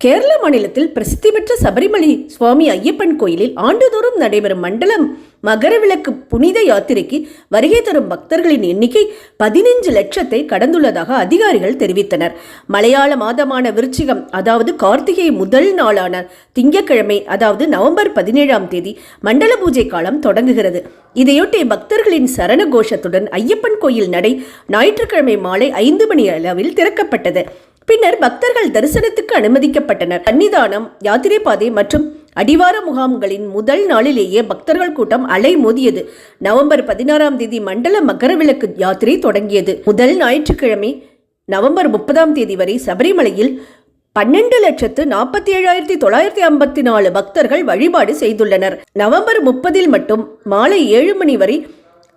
கேரள மாநிலத்தில் பிரசித்தி பெற்ற சபரிமலை சுவாமி ஐயப்பன் கோயிலில் ஆண்டுதோறும் நடைபெறும் மண்டலம் மகரவிளக்கு புனித யாத்திரைக்கு வருகை தரும் பக்தர்களின் எண்ணிக்கை பதினைஞ்சு லட்சத்தை கடந்துள்ளதாக அதிகாரிகள் தெரிவித்தனர். மலையாள மாதமான விருச்சிகம் அதாவது கார்த்திகை முதல் நாளான திங்கட்கிழமை அதாவது நவம்பர் பதினேழாம் தேதி மண்டல பூஜை காலம் தொடங்குகிறது. இதையொட்டி பக்தர்களின் சரண கோஷத்துடன் ஐயப்பன் கோயில் நடை ஞாயிற்றுக்கிழமை மாலை ஐந்து மணி அளவில் திறக்கப்பட்டது. பின்னர் பக்தர்கள் தரிசனத்துக்கு அனுமதிக்கப்பட்டனர். சன்னிதானம் யாத்திரை பாதை மற்றும் அடிவார முகாம்களின் முதல் நாளிலேயே பக்தர்கள் கூட்டம் அலை மோதியது நவம்பர் பதினாறாம் தேதி மண்டல மகரவிளக்கு யாத்திரை தொடங்கியது. முதல் ஞாயிற்றுக்கிழமை நவம்பர் முப்பதாம் தேதி வரை சபரிமலையில் பன்னெண்டு லட்சத்து நாற்பத்தி ஏழாயிரத்தி தொள்ளாயிரத்தி ஐம்பத்தி நாலு பக்தர்கள் வழிபாடு செய்துள்ளனர். நவம்பர் முப்பதில் மட்டும் மாலை ஏழு மணி வரை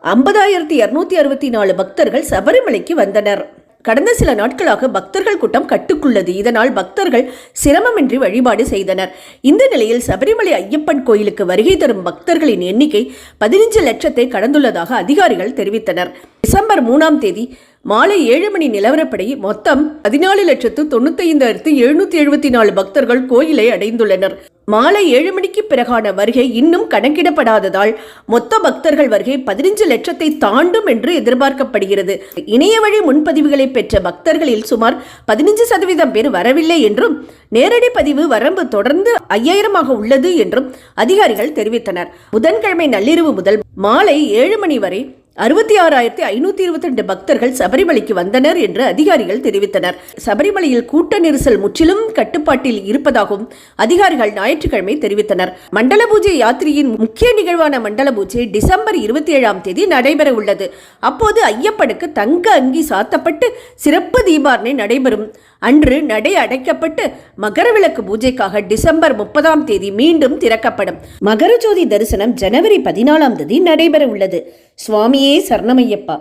ஐம்பதாயிரத்தி இருநூத்தி அறுபத்தி நாலு பக்தர்கள் சபரிமலைக்கு வந்தனர். கடந்த சில நாட்களாக பக்தர்கள் கூட்டம் கட்டுக்குள்ளது. இதனால் பக்தர்கள் சிரமமின்றி வழிபாடு செய்தனர். இந்த நிலையில் சபரிமலை ஐயப்பன் கோயிலுக்கு வருகை தரும் பக்தர்களின் எண்ணிக்கை பதினைஞ்சு லட்சத்தை கடந்துள்ளதாக அதிகாரிகள் தெரிவித்தனர். டிசம்பர் மூணாம் தேதி மாலை ஏழு மணி நிலவரப்படி மொத்தம் பதினாலு லட்சத்து தொண்ணூத்தைந்தாயிரத்து எழுநூத்தி எழுபத்தி நாலு பக்தர்கள் கோயிலை அடைந்துள்ளனர். மாலை ஏழு மணிக்கு பிறகான வருகை இன்னும் கணக்கிடப்படாததால் மொத்த பக்தர்கள் வருகை பதினைஞ்சு லட்சத்தை தாண்டும் என்று எதிர்பார்க்கப்படுகிறது. இணைய வழி முன்பதிவுகளை பெற்ற பக்தர்களில் சுமார் பதினைஞ்சு சதவீதம் பேர் வரவில்லை என்றும் நேரடி பதிவு வரம்பு தொடர்ந்து ஐயாயிரமாக உள்ளது என்றும் அதிகாரிகள் தெரிவித்தனர். புதன்கிழமை நள்ளிரவு முதல் மாலை ஏழு மணி வரை அறுபத்தி ஆறாயிரத்தி ஐநூத்தி இருபத்தி ரெண்டு பக்தர்கள் சபரிமலைக்கு வந்தனர் என்று அதிகாரிகள் தெரிவித்தனர். சபரிமலையில் கூட்ட நெரிசல் முற்றிலும் கட்டுப்பாட்டில் இருப்பதாகவும் அதிகாரிகள் ஞாயிற்றுக்கிழமை தெரிவித்தனர். மண்டல பூஜை யாத்திரையின் முக்கிய நிகழ்வான மண்டல பூஜை டிசம்பர் இருபத்தி ஏழாம் தேதி நடைபெற உள்ளது. அப்போது ஐயப்பனுக்கு தங்க அங்கி சாத்தப்பட்டு சிறப்பு தீபாரணை நடைபெறும். அன்று நடை அடைக்கப்பட்டு மகரவிளக்கு பூஜைக்காக டிசம்பர் முப்பதாம் தேதி மீண்டும் திறக்கப்படும். மகரஜோதி தரிசனம் ஜனவரி பதினாலாம் தேதி நடைபெற உள்ளது. சுவாமியே சரணமையப்பா.